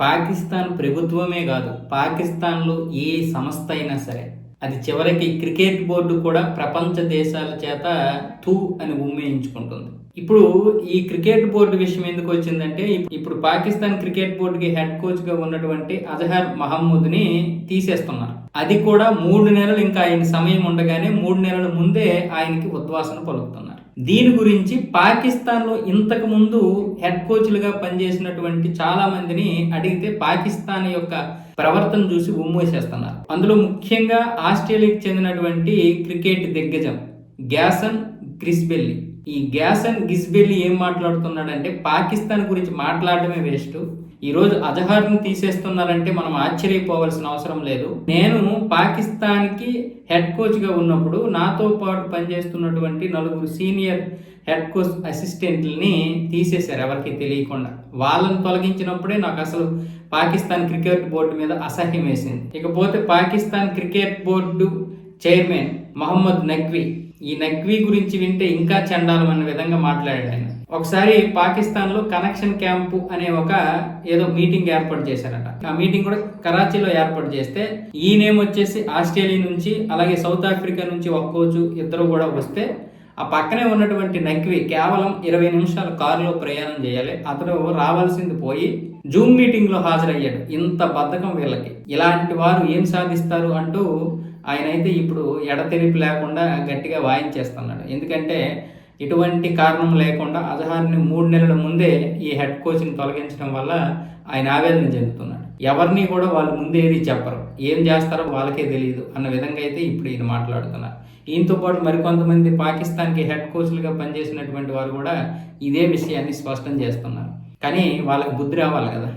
పాకిస్తాన్ ప్రభుత్వమే కాదు పాకిస్తాన్లో ఏ సంస్థ అయినా సరే. అది చివరికి క్రికెట్ బోర్డు కూడా ప్రపంచ దేశాల చేత తూ అని ఉమ్మేయించుకుంటుంది ఇప్పుడు ఈ క్రికెట్ బోర్డు విషయం ఎందుకు వచ్చిందంటే ఇప్పుడు పాకిస్తాన్ క్రికెట్ బోర్డుకి హెడ్ కోచ్గా ఉన్నటువంటి అజహర్ మహమ్మూద్ని తీసేస్తున్నారు. అది కూడా మూడు నెలలు ఇంకా ఆయన సమయం ఉండగానే మూడు నెలల ముందే ఆయనకి ఉద్వాసన పలుకుతున్నారు. దీని గురించి పాకిస్తాన్లో ఇంతకుముందు ఇంతకు ముందు హెడ్ కోచ్లుగా పనిచేసినటువంటి చాలా మందిని అడిగితే పాకిస్తాన్ యొక్క ప్రవర్తన చూసి ఉమ్మేసేస్తున్నారు అందులో ముఖ్యంగా ఆస్ట్రేలియాకి చెందినటువంటి క్రికెట్ దిగ్గజం గ్యాసన్ గ్రిస్బెల్లి. ఈ గ్యాసన్ గిస్బెల్లి ఏం మాట్లాడుతున్నాడంటే పాకిస్తాన్ గురించి మాట్లాడటమే వేస్ట్. ఈరోజు రోజు అజహార్ను తీసేస్తున్నారంటే మనం ఆశ్చర్యపోవాల్సిన అవసరం లేదు. నేను పాకిస్తాన్కి హెడ్ కోచ్గా ఉన్నప్పుడు నాతో పాటు పనిచేస్తున్నటువంటి నలుగురు సీనియర్ హెడ్ కోచ్ అసిస్టెంట్లని తీసేశారు ఎవరికి తెలియకుండా. వాళ్ళని తొలగించినప్పుడే నాకు అసలు పాకిస్తాన్ క్రికెట్ బోర్డు మీద అసహ్యం వేసింది. ఇకపోతే Pakistan cricket board chairman Mohammad Naqvi ఈ నక్వీ గురించి వింటే ఇంకా చండాలం అనే విధంగా మాట్లాడాడు ఆయన. ఒకసారి పాకిస్తాన్లో కనెక్షన్ క్యాంపు అనే ఒక ఏదో మీటింగ్ ఏర్పాటు చేశారట. ఆ మీటింగ్ కూడా కరాచీలో ఏర్పాటు చేస్తే ఈ నేమ్ వచ్చేసి ఆస్ట్రేలియా నుంచి అలాగే సౌత్ ఆఫ్రికా నుంచి ఒక్కోచు ఇద్దరు కూడా వస్తే ఆ పక్కనే ఉన్నటువంటి నక్వి కేవలం ఇరవై నిమిషాలు కారులో ప్రయాణం చేయాలి. అతడు రావాల్సింది పోయి జూమ్ మీటింగ్లో హాజరయ్యాడు. ఇంత బద్ధకం వీళ్ళకి. ఇలాంటి వారు ఏం సాధిస్తారు అంటూ ఆయన అయితే ఇప్పుడు ఎడతెరిపి లేకుండా గట్టిగా వాయించేస్తున్నాడు. ఎందుకంటే ఎటువంటి కారణం లేకుండా అజహార్ని మూడు నెలల ముందే ఈ హెడ్ కోచ్ని తొలగించడం వల్ల ఆయన ఆవేదన చెందుతున్నాడు. ఎవరిని కూడా వాళ్ళు ముందే ఏది చెప్పరు. ఏం చేస్తారో వాళ్ళకే తెలియదు అన్న విధంగా అయితే ఇప్పుడు ఈయన మాట్లాడుతున్నారు. ఈయనతో పాటు మరికొంతమంది పాకిస్తాన్కి హెడ్ కోచ్లుగా పనిచేసినటువంటి వారు కూడా ఇదే విషయాన్ని స్పష్టం చేస్తున్నారు. కానీ వాళ్ళకి బుద్ధి రావాలి కదా.